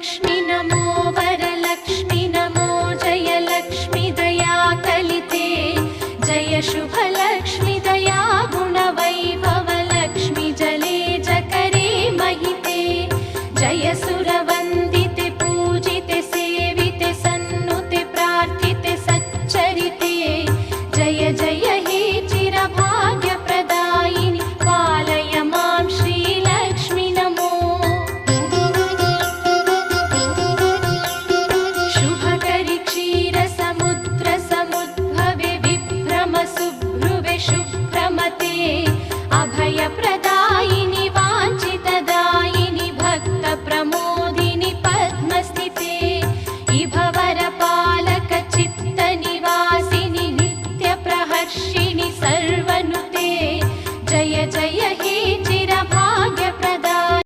लक्ष्मि नमो वरलक्ष्मि नमो जय लक्ष्मि दया कलिते जय शुभलक्ष्मि दया गुणवैभवलक्ष्मि जले जकरे महिते जय सुरवन्दि जय